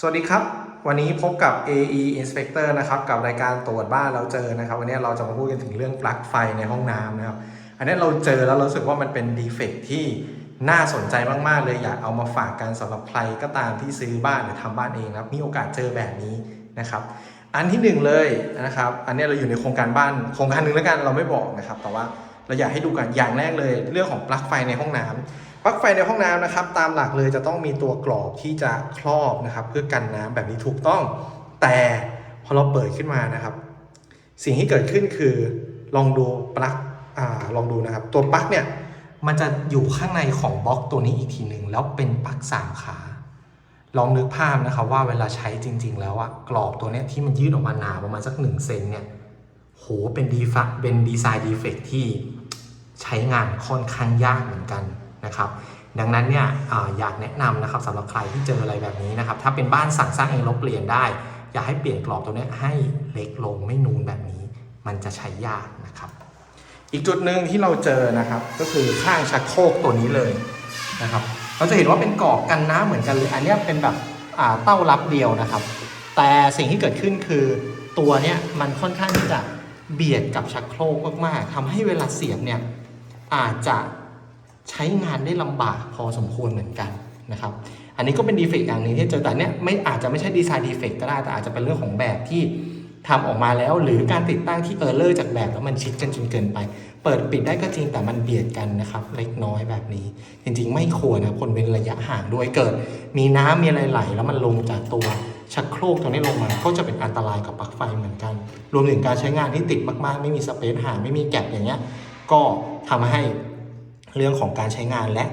สวัสดีครับ วันนี้พบกับ AE Inspector นะครับ กับรายการตรวจบ้านเราเจอนะครับ วันนี้เราจะมาพูดกันถึงเรื่องปลั๊กไฟในห้องน้ำนะครับ อันนี้เราเจอแล้วเรารู้สึกว่ามันเป็นดีเฟกที่น่าสนใจมาก ๆ เลยอยากเอามาฝากกันสำหรับใครก็ตามที่ซื้อบ้านหรือทำบ้านเองนะครับมีโอกาสเจอแบบนี้นะครับ อันที่หนึ่งเลยนะครับ อันนี้เราอยู่ในโครงการบ้านโครงการหนึ่งแล้วกันเราไม่บอกนะครับ แต่ว่าเราอยากให้ดูกันอย่างแรกเลย เรื่องของปลั๊กไฟในห้องน้ำ ปลั๊กไฟในห้องน้ำนะครับ ตามหลักเลยจะต้องมีตัวกรอบที่จะครอบนะครับ เพื่อกันน้ำแบบนี้ถูกต้อง แต่พอเราเปิดขึ้นมานะครับ สิ่งที่เกิดขึ้นคือลองดูปลั๊กอ่าลองดูนะครับ ตัวปลั๊กเนี่ยมันจะอยู่ข้างในของบล็อกตัวนี้อีกทีหนึ่งแล้วเป็นปลั๊กสามขา ลองนึกภาพนะครับว่าเวลาใช้จริง ๆ แล้วอะกรอบตัวเนี้ยที่มันยืดออกมาหนาประมาณสักหนึ่งเซนเนี่ยโหเป็นดีฟเป็นดีไซน์ดีเฟกที่ใช้งานค่อนข้างยากเหมือนกัน นะครับดังนั้นเนี่ยอยากแนะนำนะครับสำหรับใครที่เจออะไรแบบนี้นะครับถ้าเป็นบ้านสั่งสร้างเองลบเปลี่ยนได้ อยากให้เปลี่ยนกรอบตัวนี้ให้เล็กลงไม่นูนแบบนี้ มันจะใช้ยากนะครับ อีกจุดหนึ่งที่เราเจอนะครับก็คือข้างชักโครกตัวนี้เลยนะครับเราจะเห็นว่าเป็นกรอบกันน้ำเหมือนกันเลย อันนี้เป็นแบบเต้ารับเดียวนะครับ แต่สิ่งที่เกิดขึ้นคือตัวเนี้ยมันค่อนข้างที่จะเบียดกับชักโครกมากๆทำให้เวลาเสียบเนี่ยอาจจะ ใช้งานได้ลำบากพอสมควรเหมือนกันนะครับ อันนี้ก็เป็นดีเฟกต์อย่างหนึงที่เจอแต่เนี้ยไม่อาจจะไม่ใช่ดีไซน์ดีเฟกต์ก็ได้ แต่อาจจะเป็นเรื่องของแบบที่ทำออกมาแล้ว หรือการติดตั้งที่เออร์เลอร์จากแบบแล้วมันชิดกันจนเกินไป เปิดปิดได้ก็จริงแต่มันเบียดกันนะครับ เล็กน้อยแบบนี้ จริง ๆ ไม่ควรนะคนเป็นระยะห่างด้วยเกิด มีน้ำมีอะไรไหลแล้วมันลงจากตัวชักโครกตรงนี้ลงมาก็จะเป็นอันตรายกับปลั๊กไฟเหมือนกัน รวมถึงการใช้งานที่ติดมากๆ ไม่มีสเปซห่างไม่มีแก็บอย่างเงี้ยก็ทำให้ เรื่องของการใช้งานและ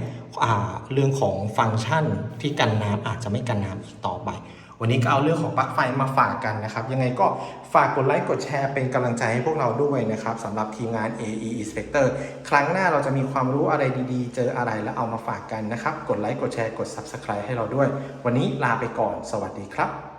เรื่องของฟังก์ชันที่กันน้ำอาจจะไม่กันน้ำอีกต่อไป วันนี้ก็เอาเรื่องของปลั๊กไฟมาฝากกันนะครับ ยังไงก็ฝากกดไลค์กดแชร์เป็นกำลังใจให้พวกเราด้วยนะครับสำหรับทีมงาน AE Inspector ครั้งหน้าเราจะมีความรู้อะไรดีๆ เจออะไรแล้วเอามาฝากกันนะครับ กดไลค์กดแชร์กด Subscribe ให้เราด้วย วันนี้ลาไปก่อน สวัสดีครับ